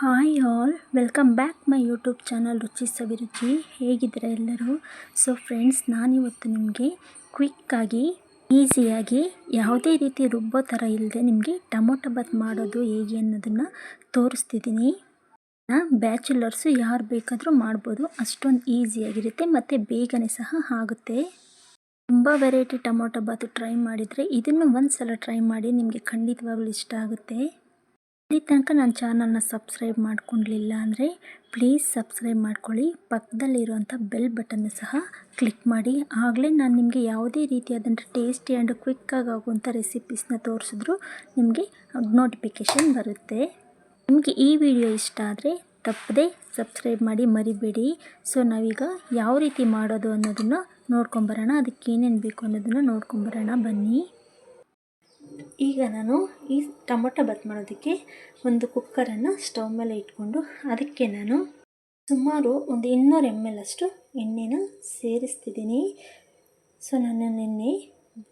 Hi all, welcome back my YouTube channel Ruchi Saviruchi. ಹೇಗಿದ್ದೀರಾ ಎಲ್ಲರೂ? So friends ನಾನಿವತ್ತು ನಿಮಗೆ ಕ್ವಿಕ್ಕಾಗಿ ಈಸಿಯಾಗಿ ಯಾವುದೇ ರೀತಿ ರುಬ್ಬೋ ಥರ ಇಲ್ಲದೆ ನಿಮಗೆ ಟೊಮೊಟೊ ಬಾತ್ ಮಾಡೋದು ಹೇಗೆ ಅನ್ನೋದನ್ನು ತೋರಿಸ್ತಿದ್ದೀನಿ. ಬ್ಯಾಚುಲರ್ಸು ಯಾರು ಬೇಕಾದರೂ ಮಾಡ್ಬೋದು, ಅಷ್ಟೊಂದು ಈಸಿಯಾಗಿರುತ್ತೆ ಮತ್ತು ಬೇಗನೆ ಸಹ ಆಗುತ್ತೆ. ತುಂಬ ವೆರೈಟಿ ಟೊಮೊಟೊ ಬಾತು ಟ್ರೈ ಮಾಡಿದರೆ ಇದನ್ನು ಒಂದು ಸಲ ಟ್ರೈ ಮಾಡಿ ನಿಮಗೆ ಖಂಡಿತವಾಗ್ಲೂ ಇಷ್ಟ ಆಗುತ್ತೆ. ಇಲ್ಲಿ ತನಕ ನನ್ನ ಚಾನಲ್ನ ಸಬ್ಸ್ಕ್ರೈಬ್ ಮಾಡ್ಕೊಂಡಿಲ್ಲ ಅಂದರೆ ಪ್ಲೀಸ್ ಸಬ್ಸ್ಕ್ರೈಬ್ ಮಾಡ್ಕೊಳ್ಳಿ. ಪಕ್ಕದಲ್ಲಿರುವಂಥ ಬೆಲ್ ಬಟನ್ನು ಸಹ ಕ್ಲಿಕ್ ಮಾಡಿ. ಆಗಲೇ ನಾನು ನಿಮಗೆ ಯಾವುದೇ ರೀತಿಯಾದಂಥ ಟೇಸ್ಟಿ ಆ್ಯಂಡ್ ಕ್ವಿಕ್ಕಾಗಿ ಆಗುವಂಥ ರೆಸಿಪೀಸ್ನ ತೋರಿಸಿದ್ರು ನಿಮಗೆ ನೋಟಿಫಿಕೇಷನ್ ಬರುತ್ತೆ. ನಿಮಗೆ ಈ ವಿಡಿಯೋ ಇಷ್ಟ ಆದರೆ ತಪ್ಪದೆ ಸಬ್ಸ್ಕ್ರೈಬ್ ಮಾಡಿ ಮರಿಬೇಡಿ. ಸೊ, ನಾವೀಗ ಯಾವ ರೀತಿ ಮಾಡೋದು ಅನ್ನೋದನ್ನು ನೋಡ್ಕೊಂಬರೋಣ. ಅದಕ್ಕೆ ಏನೇನು ಬೇಕು ಅನ್ನೋದನ್ನು ನೋಡ್ಕೊಂಬರೋಣ. ಬನ್ನಿ. ಈಗ ನಾನು ಈ ಟೊಮೊಟೊ ಬತ್ ಮಾಡೋದಕ್ಕೆ ಒಂದು ಕುಕ್ಕರನ್ನು ಸ್ಟವ್ ಮೇಲೆ ಇಟ್ಕೊಂಡು ಅದಕ್ಕೆ ನಾನು ಸುಮಾರು ಒಂದು ಇನ್ನೂರು ಎಂ ಎಲ್ ಅಷ್ಟು ಎಣ್ಣೆನ ಸೇರಿಸ್ತಿದ್ದೀನಿ. ಸೊ, ನಾನು ನಿನ್ನೆ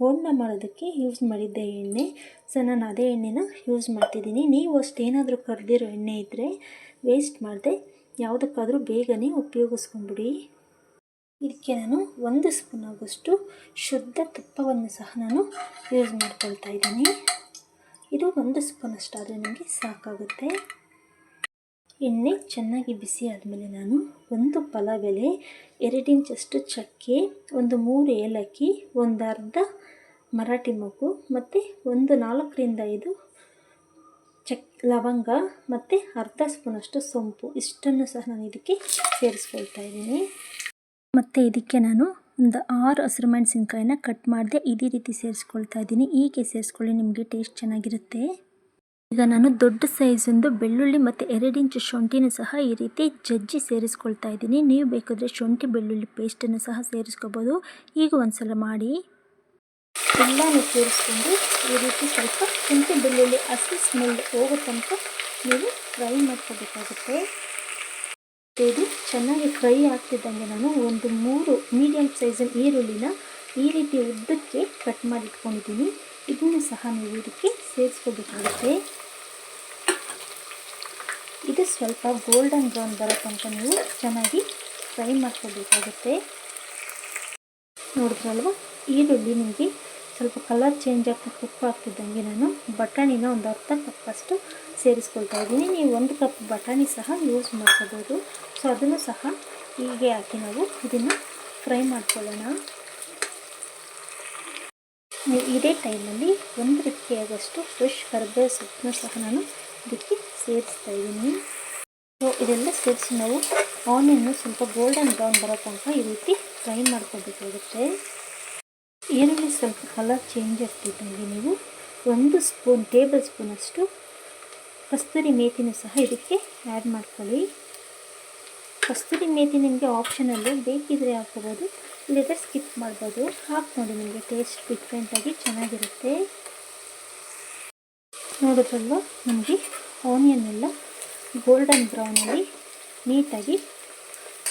ಬೋಂಡ ಮಾಡೋದಕ್ಕೆ ಯೂಸ್ ಮಾಡಿದ್ದೆ ಎಣ್ಣೆ. ಸೊ, ನಾನು ಅದೇ ಎಣ್ಣೆನ ಯೂಸ್ ಮಾಡ್ತಿದ್ದೀನಿ. ನೀವು ಅಷ್ಟೇನಾದರೂ ಕರೆದಿರೋ ಎಣ್ಣೆ ಇದ್ದರೆ ವೇಸ್ಟ್ ಮಾಡದೆ, ಯಾವುದಕ್ಕಾದರೂ ಬೇಗನೆ ಉಪಯೋಗಿಸ್ಕೊಂಬಿಡಿ ಇದಕ್ಕೆ ನಾನು ಒಂದು ಸ್ಪೂನ್ ಆಗೋಷ್ಟು ಶುದ್ಧ ತುಪ್ಪವನ್ನು ಸಹ ನಾನು ಯೂಸ್ ಮಾಡ್ಕೊಳ್ತಾ ಇದ್ದೀನಿ. ಇದು ಒಂದು ಸ್ಪೂನ್ ಅಷ್ಟಾದರೆ ನನಗೆ ಸಾಕಾಗುತ್ತೆ. ಎಣ್ಣೆ ಚೆನ್ನಾಗಿ ಬಿಸಿ ಆದಮೇಲೆ ನಾನು ಒಂದು ಪಲಾವೆಲೆ ಎರಡು ಇಂಚಷ್ಟು ಚಕ್ಕೆ, ಒಂದು ಮೂರು ಏಲಕ್ಕಿ, ಒಂದು ಅರ್ಧ ಮರಾಠಿ ಮಗು ಮತ್ತು ಒಂದು ನಾಲ್ಕರಿಂದ ಐದು ಚಕ್ ಲವಂಗ ಮತ್ತು ಅರ್ಧ ಸ್ಪೂನಷ್ಟು ಸೊಂಪು. ಇಷ್ಟನ್ನು ಸಹ ನಾನು ಇದಕ್ಕೆ ಸೇರಿಸ್ಕೊಳ್ತಾ ಇದ್ದೀನಿ. ಮತ್ತು ಇದಕ್ಕೆ ನಾನು ಒಂದು ಆರು ಹಸಿರು ಮೆಣಸಿನ್ಕಾಯಿನ ಕಟ್ ಮಾಡಿದೆ ಇದೇ ರೀತಿ ಸೇರಿಸ್ಕೊಳ್ತಾ ಇದ್ದೀನಿ. ಹೀಗೆ ಸೇರಿಸ್ಕೊಳ್ಳಿ, ನಿಮಗೆ ಟೇಸ್ಟ್ ಚೆನ್ನಾಗಿರುತ್ತೆ. ಈಗ ನಾನು ದೊಡ್ಡ ಸೈಜೊಂದು ಬೆಳ್ಳುಳ್ಳಿ ಮತ್ತು ಎರಡು ಇಂಚು ಶುಂಠಿನೂ ಸಹ ಈ ರೀತಿ ಜಜ್ಜಿ ಸೇರಿಸ್ಕೊಳ್ತಾ ಇದ್ದೀನಿ. ನೀವು ಬೇಕಾದರೆ ಶುಂಠಿ, ಬೆಳ್ಳುಳ್ಳಿ ಪೇಸ್ಟನ್ನು ಸಹ ಸೇರಿಸ್ಕೋಬೋದು. ಈಗ ಒಂದು ಸಲ ಮಾಡಿ. ಎಲ್ಲನೂ ಸೇರಿಸ್ಕೊಂಡು ಈ ರೀತಿ ಸ್ವಲ್ಪ ಶುಂಠಿ, ಬೆಳ್ಳುಳ್ಳಿ ಹಸಿ ಸ್ಮೆಲ್ ಹೋಗೋ ತನಕ ನೀವು ಫ್ರೈ ಮಾಡ್ಕೋಬೇಕಾಗುತ್ತೆ. ಇದು ಚೆನ್ನಾಗಿ ಫ್ರೈ ಆಗ್ತಿದ್ದಂಗೆ ನಾನು ಒಂದು ಮೂರು ಮೀಡಿಯಮ್ ಸೈಜಿನ ಈರುಳ್ಳಿನ ಈ ರೀತಿ ಉದ್ದಕ್ಕೆ ಕಟ್ ಮಾಡಿ ಇಟ್ಕೊಂಡಿದ್ದೀನಿ. ಇದನ್ನು ಸಹ ನೀವು ಇದಕ್ಕೆ ಸೇರಿಸ್ಕೋಬೇಕಾಗುತ್ತೆ. ಇದು ಸ್ವಲ್ಪ ಗೋಲ್ಡನ್ ಬ್ರೌನ್ ಬರೋ ತನಕ ನೀವು ಚೆನ್ನಾಗಿ ಫ್ರೈ ಮಾಡ್ಕೋಬೇಕಾಗುತ್ತೆ. ನೋಡಿದ್ರಲ್ವ? ಈರುಳ್ಳಿ ನಿಮಗೆ ಸ್ವಲ್ಪ ಕಲರ್ ಚೇಂಜ್ ಆಗ್ತಾ ಕಪ್ಪು ಆಗ್ತಿದ್ದಂಗೆ ನಾನು ಬಟಾಣಿನ ಒಂದು ಅರ್ಧ ಕಪ್ಪಷ್ಟು ಸೇರಿಸ್ಕೊಳ್ತಾ ಇದ್ದೀನಿ. ನೀವು ಒಂದು ಕಪ್ ಬಟಾಣಿ ಸಹ ಯೂಸ್ ಮಾಡ್ಕೋಬೋದು. ಸೊ ಅದನ್ನು ಸಹ ಹೀಗೆ ಹಾಕಿ ನಾವು ಇದನ್ನು ಫ್ರೈ ಮಾಡ್ಕೊಳ್ಳೋಣ. ಇದೇ ಟೈಮಲ್ಲಿ ಒಂದು ಆಗೋಷ್ಟು ಫ್ರೆಶ್ ಕರ್ಬೇವು ಸೊಪ್ಪನ್ನು ಸಹ ನಾನು ಇದಕ್ಕೆ ಸೇರಿಸ್ತಾ ಇದ್ದೀನಿ. ಸೊ ಇದೆಲ್ಲ ಸೇರಿಸಿ ನಾವು ಆನಿಯನ್ನು ಸ್ವಲ್ಪ ಗೋಲ್ಡನ್ ಬ್ರೌನ್ ಬರೋ ತನಕ ಈ ರೀತಿ ಫ್ರೈ ಮಾಡ್ಕೋಬೇಕಾಗುತ್ತೆ ಈರುಳ್ಳಿ ಸ್ವಲ್ಪ ಕಲರ್ ಚೇಂಜ್ ಆಗ್ತಿದ್ದಂಗೆ ನೀವು. ಒಂದು ಸ್ಪೂನ್ ಟೇಬಲ್ ಸ್ಪೂನಷ್ಟು ಕಸ್ತೂರಿ ಮೇಥಿನೂ ಸಹ ಇದಕ್ಕೆ ಆ್ಯಡ್ ಮಾಡ್ಕೊಳ್ಳಿ. ಕಸ್ತೂರಿ ಮೇತಿ ನಿಮಗೆ ಆಪ್ಷನಲ್ಲಿ ಬೇಕಿದ್ರೆ ಹಾಕೋಬೋದು ಇಲ್ಲದ್ರೆ ಸ್ಕಿಪ್ ಮಾಡ್ಬೋದು. ಹಾಕಿ ನೋಡಿ ನಿಮಗೆ ಟೇಸ್ಟ್ ಡಿಫ್ರೆಂಟಾಗಿ ಚೆನ್ನಾಗಿರುತ್ತೆ. ನೋಡಿದ್ರಲ್ವ? ನಮಗೆ ಆನಿಯನ್ ಎಲ್ಲ ಗೋಲ್ಡನ್ ಬ್ರೌನಲ್ಲಿ ನೀಟಾಗಿ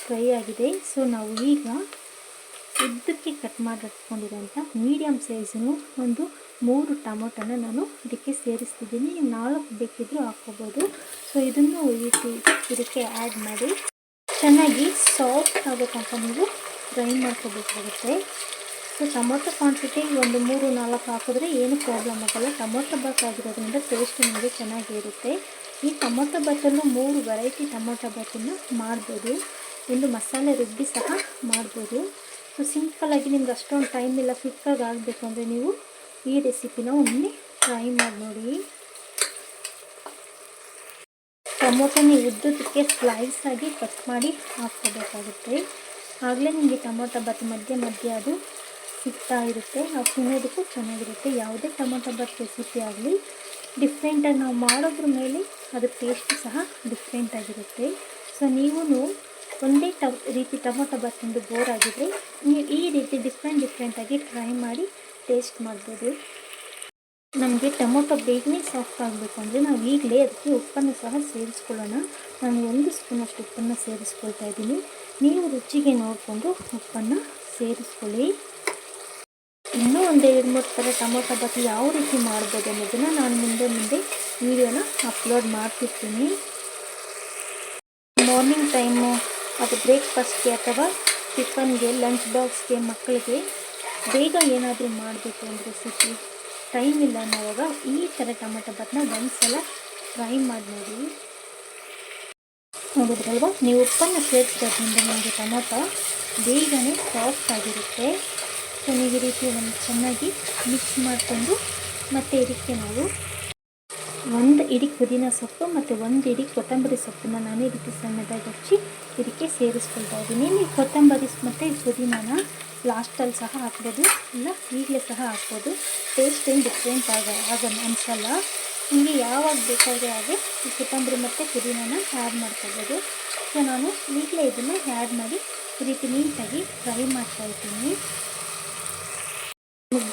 ಫ್ರೈ ಆಗಿದೆ. ಸೊ ನಾವು ಈಗ ಉದ್ದಕ್ಕೆ ಕಟ್ ಮಾಡಿಟ್ಕೊಂಡಿರೋಂಥ ಮೀಡಿಯಮ್ ಸೈಜನ್ನು ಒಂದು ಮೂರು ಟೊಮೊಟೊನ ನಾನು ಇದಕ್ಕೆ ಸೇರಿಸ್ತಿದ್ದೀನಿ. ನಾಲ್ಕು ಬೇಕಿದ್ದರೂ ಹಾಕ್ಕೋಬೋದು. ಸೊ ಇದನ್ನು ಇದಕ್ಕೆ ಆ್ಯಡ್ ಮಾಡಿ ಚೆನ್ನಾಗಿ ಸಾಫ್ಟ್ ಆಗೋ ತನಕ ನೀವು ಫ್ರೈ ಮಾಡ್ಕೋಬೇಕಾಗುತ್ತೆ. ಸೊ ಟೊಮೊಟೊ ಕ್ವಾಂಟಿಟಿ ಒಂದು ಮೂರು, ನಾಲ್ಕು ಹಾಕಿದ್ರೆ ಏನು ಪ್ರಾಬ್ಲಮ್ ಆಗೋಲ್ಲ. ಟೊಮೊಟೊ ಬಾತ್ ಆಗಿರೋದ್ರಿಂದ ಟೇಸ್ಟ್ ನಿಮಗೆ ಚೆನ್ನಾಗಿರುತ್ತೆ. ಈ ಟೊಮೊಟೊ ಬಾತಲ್ಲೂ ಮೂರು ವೆರೈಟಿ ಟೊಮೊಟೊ ಬಾತನ್ನು ಮಾಡ್ಬೋದು. ಒಂದು ಮಸಾಲೆ ರುಬ್ಬಿ ಸಹ ಮಾಡ್ಬೋದು. ಸೊ ಸಿಂಪಲ್ಲಾಗಿ ನಿಮ್ಗೆ ಅಷ್ಟೊಂದು ಟೈಮ್ ಇಲ್ಲ ಕ್ವಿಕ್ಕಾಗಿ ಆಗಬೇಕು ಅಂದರೆ ನೀವು ಈ ರೆಸಿಪಿನ ಒಮ್ಮೆ ಟ್ರೈ ಮಾಡಿ ನೋಡಿ. ಟೊಮೊಟೊನ ಉದ್ದದಕ್ಕೆ ಸ್ಲೈಸ್ ಆಗಿ ಕಟ್ ಮಾಡಿ ಹಾಕ್ಕೋಬೇಕಾಗುತ್ತೆ. ಆಗಲೇ ನಿಮಗೆ ಟೊಮೊಟೊ ಬತ್ ಮಧ್ಯೆ ಮಧ್ಯೆ ಅದು ಸಿಗ್ತಾ ಇರುತ್ತೆ. ಅದು ತಿನ್ನೋದಕ್ಕೂ ಚೆನ್ನಾಗಿರುತ್ತೆ. ಯಾವುದೇ ಟೊಮೊಟೊ ಬತ್ ರೆಸಿಪಿ ಆಗಲಿ ಡಿಫ್ರೆಂಟಾಗಿ ನಾವು ಮಾಡೋದ್ರ ಮೇಲೆ ಅದು ಟೇಸ್ಟ್ ಸಹ ಡಿಫ್ರೆಂಟಾಗಿರುತ್ತೆ ಸೊ ನೀವು ಒಂದೇ ಟ ರೀತಿ ಟೊಮೊಟೊ ಬಾತ್ ತಿಂದು ಬೋರ್ ಆಗಿದ್ರೆ ನೀವು ಈ ರೀತಿ ಡಿಫ್ರೆಂಟ್ ಡಿಫ್ರೆಂಟಾಗಿ ಟ್ರೈ ಮಾಡಿ ಟೇಸ್ಟ್ ಮಾಡ್ಬೋದು. ನಮಗೆ ಟೊಮೊಟೊ ಬೇಗನೆ ಸಾಫ್ಟ್ ಆಗಬೇಕು ಅಂದರೆ ನಾವು ಈಗಲೇ ಅದಕ್ಕೆ ಉಪ್ಪನ್ನು ಸಹ ಸೇರಿಸ್ಕೊಳ್ಳೋಣ. ನಾನು ಒಂದು ಸ್ಪೂನಷ್ಟು ಉಪ್ಪನ್ನು ಸೇರಿಸ್ಕೊಳ್ತಾ ಇದ್ದೀನಿ. ನೀವು ರುಚಿಗೆ ನೋಡಿಕೊಂಡು ಉಪ್ಪನ್ನು ಸೇರಿಸ್ಕೊಳ್ಳಿ. ಇನ್ನೂ ಒಂದು ಎರಡು, ಮೂರು ಥರ ಟೊಮೊಟೊ ಬಾತ್ ಯಾವ ರೀತಿ ಮಾಡ್ಬೋದು ಅನ್ನೋದನ್ನು ನಾನು ಮುಂದೆ ಮುಂದೆ ವೀಡಿಯೋನ ಅಪ್ಲೋಡ್ ಮಾಡ್ತಿರ್ತೀನಿ. ಮಾರ್ನಿಂಗ್ ಟೈಮು ಅದು ಬ್ರೇಕ್ಫಾಸ್ಟ್ಗೆ ಅಥವಾ ಟಿಫನ್ಗೆ ಲಂಚ್ ಬಾಕ್ಸ್ಗೆ ಮಕ್ಕಳಿಗೆ ಬೇಗ ಏನಾದರೂ ಮಾಡಬೇಕು ಅಂದರೆ ಸಿಟಿ ಟೈಮ್ ಇಲ್ಲ ಅನ್ನೋವಾಗ ಈ ಥರ ಟೊಮೆಟೊ ಬಾತನ್ನ ಒಂದು ಸಲ ಟ್ರೈ ಮಾಡಿ ನೋಡಿ. ನೋಡಿದ್ರಲ್ವ? ನೀವು ಉಪ್ಪನ್ನು ಸೇರಿಸೋದ್ರಿಂದ ನಿಮಗೆ ಟೊಮೊಟೊ ಬೇಗನೆ ಸಾಫ್ಟ್ ಆಗಿರುತ್ತೆ. ಸೊ, ನೀವು ಈ ರೀತಿ ಒಂದು ಚೆನ್ನಾಗಿ ಮಿಕ್ಸ್ ಮಾಡಿಕೊಂಡು ಮತ್ತೆ ಇದಕ್ಕೆ ನಾವು ಒಂದು ಇಡಿ ಪುದೀನ ಸೊಪ್ಪು ಮತ್ತು ಒಂದು ಇಡಿ ಕೊತ್ತಂಬರಿ ಸೊಪ್ಪನ್ನು ನಾನು ಈ ರೀತಿ ಸಣ್ಣದಾಗಿ ಹಚ್ಚಿ ಇದಕ್ಕೆ ಸೇರಿಸ್ಕೊಳ್ತಾ ಇದ್ದೀನಿ. ನೀವು ಕೊತ್ತಂಬರಿ ಮತ್ತು ಪುದೀನನ ಲಾಸ್ಟಲ್ಲಿ ಸಹ ಹಾಕ್ಬೋದು. ಇಲ್ಲ, ಈಗಲೇ ಸಹ ಹಾಕ್ಬೋದು. ಟೇಸ್ಟ್ ಏನು ಡಿಫ್ರೆಂಟ್ ಆಗ ಆಗ ಅನಿಸಲ್ಲ. ನಿಮಗೆ ಯಾವಾಗ ಬೇಕಾದರೆ ಹಾಗೆ ಈ ಕೊತ್ತಂಬರಿ ಮತ್ತು ಪುದೀನನ ಆ್ಯಡ್ ಮಾಡ್ಕೊಬೋದು ಸೊ ನಾನು ಈಗಲೇ ಇದನ್ನು ಆ್ಯಡ್ ಮಾಡಿ ಈ ರೀತಿ ನೀಟಾಗಿ ಫ್ರೈ ಮಾಡ್ತಾ ಇದ್ದೀನಿ.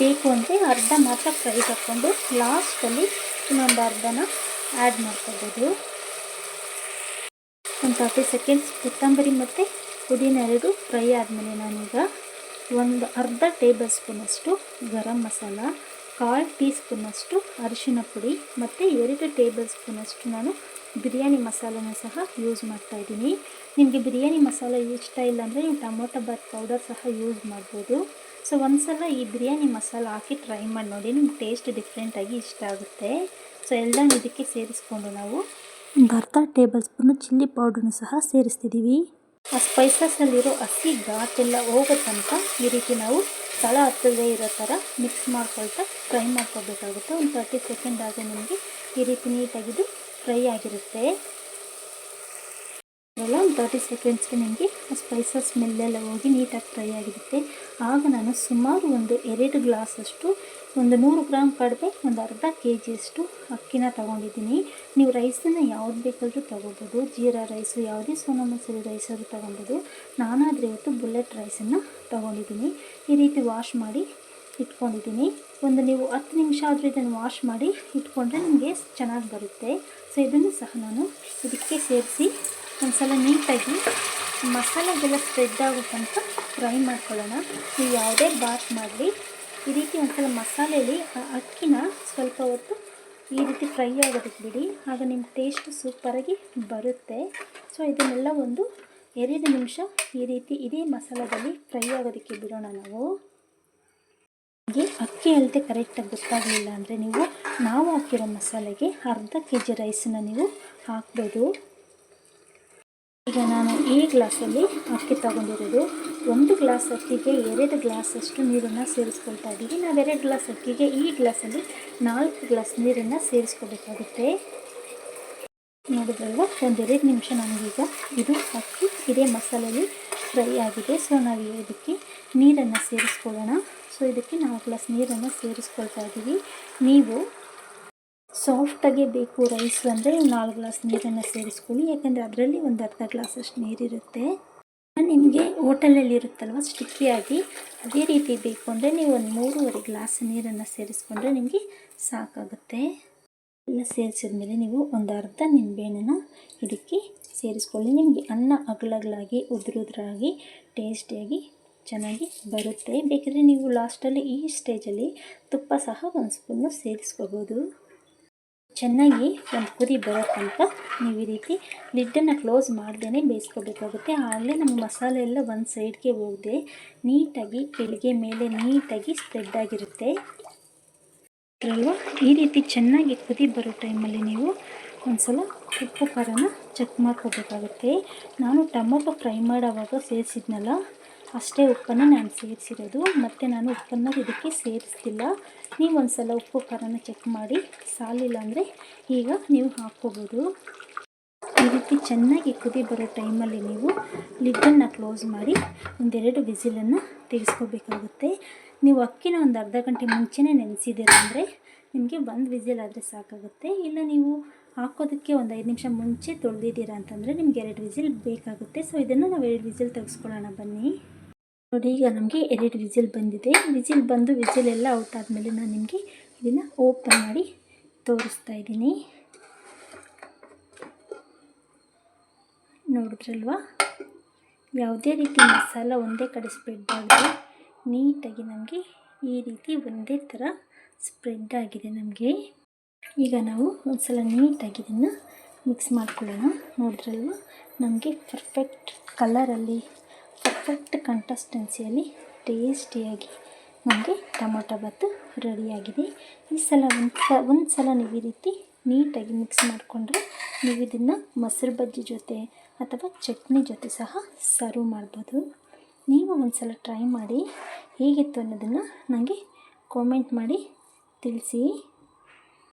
ಬೇಕು ಅಂದರೆ ಅರ್ಧ ಮಾತ್ರ ಫ್ರೈ ಹಾಕ್ಕೊಂಡು ಲಾಸ್ಟಲ್ಲಿ ಇನ್ನೊಂದು ಅರ್ಧನ ಆ್ಯಡ್ ಮಾಡ್ಕೋಬೋದು. ಒಂದು ತರ್ಟಿ ಸೆಕೆಂಡ್ಸ್ ಕೊತ್ತಂಬರಿ ಮತ್ತು ಪುದೀನ ಎರಡು ಫ್ರೈ ಆದಮೇಲೆ ನಾನೀಗ ಒಂದು ಅರ್ಧ ಟೇಬಲ್ ಸ್ಪೂನಷ್ಟು ಗರಂ ಮಸಾಲ, ಕಾಲು ಟೀ ಸ್ಪೂನಷ್ಟು ಅರಿಶಿನ ಪುಡಿ ಮತ್ತು ಎರಡು ಟೇಬಲ್ ಸ್ಪೂನಷ್ಟು ನಾನು ಬಿರಿಯಾನಿ ಮಸಾಲನ ಸಹ ಯೂಸ್ ಮಾಡ್ತಾಯಿದ್ದೀನಿ ನಿಮಗೆ ಬಿರಿಯಾನಿ ಮಸಾಲ ಇಷ್ಟ ಇಲ್ಲ ಅಂದರೆ ನೀವು ಟೊಮೊಟೊ ಬಾತ್ ಪೌಡರ್ ಸಹ ಯೂಸ್ ಮಾಡ್ಬೋದು. ಸೊ ಒಂದು ಸಲ ಈ ಬಿರಿಯಾನಿ ಮಸಾಲ ಹಾಕಿ ಟ್ರೈ ಮಾಡಿ ನೋಡಿ, ನಿಮ್ಗೆ ಟೇಸ್ಟ್ ಡಿಫ್ರೆಂಟಾಗಿ ಇಷ್ಟ ಆಗುತ್ತೆ. ಸೊ ಎಲ್ಲನೂ ಇದಕ್ಕೆ ಸೇರಿಸ್ಕೊಂಡು ನಾವು ಒಂದು ಅರ್ಧ ಟೇಬಲ್ ಸ್ಪೂನು ಚಿಲ್ಲಿ ಪೌಡ್ರನ್ನು ಸಹ ಸೇರಿಸ್ತಿದ್ದೀವಿ. ಆ ಸ್ಪೈಸಸಲ್ಲಿರೋ ಹಸಿ ಘಾಟೆಲ್ಲ ಹೋಗೋ ತನಕ ಈ ರೀತಿ ನಾವು ತಳ ಹತ್ತದೇ ಇರೋ ಥರ ಮಿಕ್ಸ್ ಮಾಡ್ಕೊಳ್ತಾ ಫ್ರೈ ಮಾಡ್ಕೋಬೇಕಾಗುತ್ತೆ ಒಂದು ತರ್ಟಿ ಸೆಕೆಂಡ್ ಆದರೆ ನಿಮಗೆ ಈ ರೀತಿ ನೀಟಾಗಿದ್ದು ಫ್ರೈ ಆಗಿರುತ್ತೆ. ಎಲ್ಲ ಒಂದು ತರ್ಟಿ ಸೆಕೆಂಡ್ಸ್ಗೆ ನನಗೆ ಸ್ಪೈಸಸ್ ಸ್ಮೆಲ್ಲೆಲ್ಲ ಹೋಗಿ ನೀಟಾಗಿ ಫ್ರೈ ಆಗಿರುತ್ತೆ. ಆಗ ನಾನು ಸುಮಾರು ಒಂದು ಎರಡು ಗ್ಲಾಸಷ್ಟು, ಒಂದು ನೂರು ಗ್ರಾಮ್ ಕಡಿಮೆ ಒಂದು ಅರ್ಧ ಕೆ ಜಿಯಷ್ಟು ಅಕ್ಕಿನ ತೊಗೊಂಡಿದ್ದೀನಿ. ನೀವು ರೈಸನ್ನು ಯಾವ್ದು ಬೇಕಾದರೂ ತೊಗೋಬೋದು. ಜೀರಾ ರೈಸು ಯಾವುದೇ ಸೋನಾ ಮಸೂರಿ ರೈಸಾದರೂ ತೊಗೊಬೋದು. ನಾನಾದರೆ ಇವತ್ತು ಬುಲೆಟ್ ರೈಸನ್ನು ತೊಗೊಂಡಿದ್ದೀನಿ. ಈ ರೀತಿ ವಾಶ್ ಮಾಡಿ ಇಟ್ಕೊಂಡಿದ್ದೀನಿ. ಒಂದು ನೀವು ಹತ್ತು ನಿಮಿಷ ಆದರೂ ಇದನ್ನು ವಾಶ್ ಮಾಡಿ ಇಟ್ಕೊಂಡ್ರೆ ನಿಮಗೆ ಚೆನ್ನಾಗಿ ಬರುತ್ತೆ. ಸೊ ಇದನ್ನು ಸಹ ನಾನು ಇದಕ್ಕೆ ಸೇರಿಸಿ ಒಂದು ಸಲ ನೀಟಾಗಿ ಮಸಾಲೆಗೆಲ್ಲ ಸ್ಪ್ರೆಡ್ ಆಗೋ ತನಕ ಫ್ರೈ ಮಾಡ್ಕೊಳ್ಳೋಣ. ನೀವು ಯಾವುದೇ ಬಾತ್ ಮಾಡಲಿ, ಈ ರೀತಿ ಒಂದು ಸಲ ಮಸಾಲೆಯಲ್ಲಿ ಅಕ್ಕಿನ ಸ್ವಲ್ಪ ಹೊತ್ತು ಈ ರೀತಿ ಫ್ರೈ ಆಗೋದಕ್ಕೆ ಬಿಡಿ. ಆಗ ನಿಮ್ಮ ಟೇಸ್ಟ್ ಸೂಪರಾಗಿ ಬರುತ್ತೆ. ಸೊ ಇದನ್ನೆಲ್ಲ ಒಂದು ಎರಡು ನಿಮಿಷ ಈ ರೀತಿ ಇದೇ ಮಸಾಲದಲ್ಲಿ ಫ್ರೈ ಆಗೋದಕ್ಕೆ ಬಿಡೋಣ ನಾವು. ಹಾಗೆ ಅಕ್ಕಿ ಅಳತೆ ಕರೆಕ್ಟಾಗಿ ಗೊತ್ತಾಗಲಿಲ್ಲ ಅಂದರೆ ನೀವು, ನಾವು ಹಾಕಿರೋ ಮಸಾಲೆಗೆ ಅರ್ಧ ಕೆ ಜಿ ರೈಸನ್ನ ನೀವು ಹಾಕ್ಬೋದು. ಈಗ ನಾನು ಈ ಗ್ಲಾಸಲ್ಲಿ ಅಕ್ಕಿ ತಗೊಂಡಿರೋದು. ಒಂದು ಗ್ಲಾಸ್ ಅಕ್ಕಿಗೆ ಎರಡು ಗ್ಲಾಸಷ್ಟು ನೀರನ್ನು ಸೇರಿಸ್ಕೊಳ್ತಾ ಇದ್ದೀವಿ ನಾವು ಎರಡು ಗ್ಲಾಸ್ ಅಕ್ಕಿಗೆ ಈ ಗ್ಲಾಸಲ್ಲಿ ನಾಲ್ಕು ಗ್ಲಾಸ್ ನೀರನ್ನು ಸೇರಿಸ್ಕೋಬೇಕಾಗುತ್ತೆ ನೋಡಿದ್ರಲ್ವ? ಎರಡು ನಿಮಿಷ ನಮಗೀಗ ಇದು ಅಕ್ಕಿ, ಇದೇ ಮಸಾಲೆಯಲ್ಲಿ ಫ್ರೈ ಆಗಿದೆ. ಸೊ ನಾವು ಇದಕ್ಕೆ ನೀರನ್ನು ಸೇರಿಸ್ಕೊಳ್ಳೋಣ. ಸೊ ಇದಕ್ಕೆ ನಾಲ್ಕು ಗ್ಲಾಸ್ ನೀರನ್ನು ಸೇರಿಸ್ಕೊಳ್ತಾ ಇದ್ದೀವಿ. ನೀವು ಸಾಫ್ಟಾಗೆ ಬೇಕು ರೈಸ್ ಅಂದರೆ ನಾಲ್ಕು ಗ್ಲಾಸ್ ನೀರನ್ನು ಸೇರಿಸ್ಕೊಳ್ಳಿ, ಯಾಕಂದರೆ ಅದರಲ್ಲಿ ಒಂದು ಅರ್ಧ ಗ್ಲಾಸಷ್ಟು ನೀರಿರುತ್ತೆ. ನಿಮಗೆ ಹೋಟೆಲಲ್ಲಿ ಇರುತ್ತಲ್ವ ಸ್ಟಿಕ್ಕಿಯಾಗಿ ಅದೇ ರೀತಿ ಬೇಕು ಅಂದರೆ ನೀವು ಒಂದು ಮೂರುವರೆ ಗ್ಲಾಸ್ ನೀರನ್ನು ಸೇರಿಸ್ಕೊಂಡ್ರೆ ನಿಮಗೆ ಸಾಕಾಗುತ್ತೆ. ಎಲ್ಲ ಸೇರಿಸಿದ್ಮೇಲೆ ನೀವು ಒಂದು ಅರ್ಧ ನಿಂಬೆಹಣ್ಣನ್ನು ಇದಕ್ಕೆ ಸೇರಿಸ್ಕೊಳ್ಳಿ. ನಿಮಗೆ ಅನ್ನ ಅಗಲಗಳಾಗಿ, ಉದುರುದ್ರಾಗಿ, ಟೇಸ್ಟಿಯಾಗಿ ಚೆನ್ನಾಗಿ ಬರುತ್ತೆ. ಬೇಕಾದರೆ ನೀವು ಲಾಸ್ಟಲ್ಲಿ ಈ ಸ್ಟೇಜಲ್ಲಿ ತುಪ್ಪ ಸಹ ಒಂದು ಸ್ಪೂನು ಸೇರಿಸ್ಕೋಬೋದು. ಚೆನ್ನಾಗಿ ಒಂದು ಕುದಿ ಬರೋ ತನಕ ನೀವು ಈ ರೀತಿ ಲಿಡ್ಡನ್ನು ಕ್ಲೋಸ್ ಮಾಡ್ದೇ ಬೇಯಿಸ್ಕೋಬೇಕಾಗುತ್ತೆ. ಆಗಲೇ ನಮ್ಮ ಮಸಾಲೆ ಎಲ್ಲ ಒಂದು ಸೈಡ್ಗೆ ಹೋಗದೆ. ನೀಟಾಗಿ ಕೆಳಗೆ ಮೇಲೆ ನೀಟಾಗಿ ಸ್ಪ್ರೆಡ್ ಆಗಿರುತ್ತೆ. ಈ ರೀತಿ ಚೆನ್ನಾಗಿ ಕುದಿ ಬರೋ ಟೈಮಲ್ಲಿ ನೀವು ಒಂದು ಸಲ ಉಪ್ಪು ಖಾರನ ಚೆಕ್ ಮಾಡ್ಕೋಬೇಕಾಗುತ್ತೆ. ನಾನು ಟೊಮೊಟೊ ಫ್ರೈ ಮಾಡೋವಾಗ ಸೇರಿಸಿದ್ನಲ್ಲ ಅಷ್ಟೇ ಉಪ್ಪನ್ನು ನಾನು ಸೇರಿಸಿರೋದು. ಮತ್ತು ನಾನು ಉಪ್ಪನ್ನು ಇದಕ್ಕೆ ಸೇರಿಸ್ತಿಲ್ಲ. ನೀವು ಒಂದು ಸಲ ಉಪ್ಪು ಖಾರನ ಚೆಕ್ ಮಾಡಿ. ಸಾಲಿಲ್ಲ ಅಂದರೆ ಈಗ ನೀವು ಹಾಕ್ಕೋಬೋದು. ಈ ರೀತಿ ಚೆನ್ನಾಗಿ ಕುದಿ ಬರೋ ಟೈಮಲ್ಲಿ ನೀವು ಲಿಡ್ಡನ್ನು ಕ್ಲೋಸ್ ಮಾಡಿ ಒಂದೆರಡು ವಿಸಿಲನ್ನು ತೆಗೆಸ್ಕೋಬೇಕಾಗುತ್ತೆ. ನೀವು ಅಕ್ಕಿನ ಒಂದು ಅರ್ಧ ಗಂಟೆ ಮುಂಚೆನೇ ನೆನೆಸಿದ್ದೀರ ಅಂದರೆ ನಿಮಗೆ ಒಂದು ವಿಸಿಲ್ ಆದರೆ ಸಾಕಾಗುತ್ತೆ. ಇಲ್ಲ ನೀವು ಹಾಕೋದಕ್ಕೆ ಒಂದು ಐದು ನಿಮಿಷ ಮುಂಚೆ ತೊಳೆದಿದ್ದೀರಾ ಅಂತಂದರೆ ನಿಮ್ಗೆ ಎರಡು ವಿಸಿಲ್ ಬೇಕಾಗುತ್ತೆ. ಸೊ ಇದನ್ನು ನಾವು ಎರಡು ವಿಸಿಲ್ ತೆಗೆಸ್ಕೊಳ್ಳೋಣ ಬನ್ನಿ. ನೋಡಿ, ಈಗ ನಮಗೆ ಎರಡು ವಿಜಿಲ್ ಬಂದಿದೆ. ವಿಜಿಲ್ ಬಂದು ವಿಜಿಲ್ ಎಲ್ಲ ಔಟ್ ಆದಮೇಲೆ ನಾನು ನಿಮಗೆ ಇದನ್ನು ಓಪನ್ ಮಾಡಿ ತೋರಿಸ್ತಾ ಇದ್ದೀನಿ. ನೋಡಿದ್ರಲ್ವಾ? ಯಾವುದೇ ರೀತಿ ಮಸಾಲ ಒಂದೇ ಕಡೆ ಸ್ಪ್ರೆಡ್ ಆಗಿದೆ ನೀಟಾಗಿ ನಮಗೆ ಈ ರೀತಿ ಒಂದೇ ಥರ ಸ್ಪ್ರೆಡ್ ಆಗಿದೆ ನಮಗೆ. ಈಗ ನಾವು ಒಂದು ಸಲ ನೀಟಾಗಿ ಇದನ್ನು ಮಿಕ್ಸ್ ಮಾಡ್ಕೊಳ್ಳೋಣ. ನೋಡಿದ್ರಲ್ವ? ನಮಗೆ ಪರ್ಫೆಕ್ಟ್ ಕಲರಲ್ಲಿ ಪರ್ಫೆಕ್ಟ್ ಕಂಟಸ್ಟೆನ್ಸಿಯಲ್ಲಿ ಟೇಸ್ಟಿಯಾಗಿ ನಮಗೆ ಟೊಮೊಟೊ ಬಾತು ರೆಡಿಯಾಗಿದೆ ಈ ಸಲ ಒಂದು ಒಂದು ಸಲ ನೀವು ಈ ರೀತಿ ನೀಟಾಗಿ ಮಿಕ್ಸ್ ಮಾಡಿಕೊಂಡ್ರೆ ನೀವು ಇದನ್ನು ಮೊಸರು ಬಜ್ಜಿ ಜೊತೆ ಅಥವಾ ಚಟ್ನಿ ಜೊತೆ ಸಹ ಸರ್ವ್ ಮಾಡ್ಬೋದು. ನೀವು ಒಂದು ಸಲ ಟ್ರೈ ಮಾಡಿ ಹೇಗಿತ್ತು ಅನ್ನೋದನ್ನು ನನಗೆ ಕಾಮೆಂಟ್ ಮಾಡಿ ತಿಳಿಸಿ.